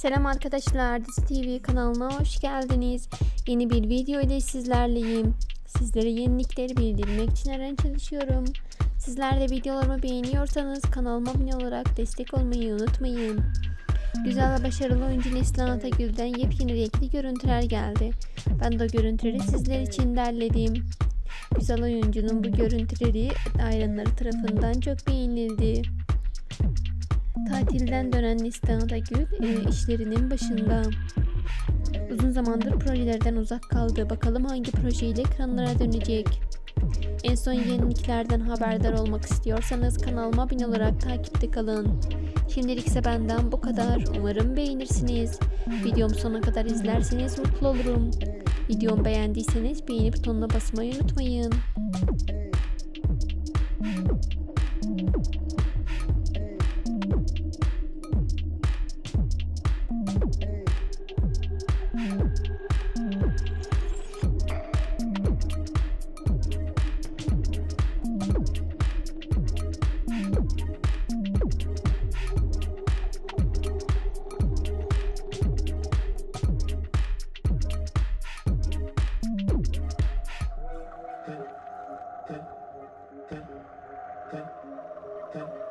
Selam arkadaşlar, Dizi TV kanalına hoş geldiniz. Yeni bir video ile sizlerleyim. Sizlere yenilikleri bildirmek için her çalışıyorum. Sizler de videolarımı beğeniyorsanız kanalıma abone olarak destek olmayı unutmayın. Güzel ve başarılı oyuncu Neslihan Atagül'den yepyeni renkli görüntüler geldi. Ben de görüntüleri sizler için derledim. Güzel oyuncunun bu görüntüleri hayranları tarafından çok beğenildi. Tatilden dönen Neslihan Atagül e, işlerinin başında. Uzun zamandır projelerden uzak kaldı. Bakalım hangi projeyle ekranlara dönecek. En son yeniliklerden haberdar olmak istiyorsanız kanalıma abone olarak takipte kalın. Şimdilik ise benden bu kadar. Umarım beğenirsiniz. Videomu sona kadar izlerseniz mutlu olurum. Videomu beğendiyseniz beğeni butonuna basmayı unutmayın. 对对。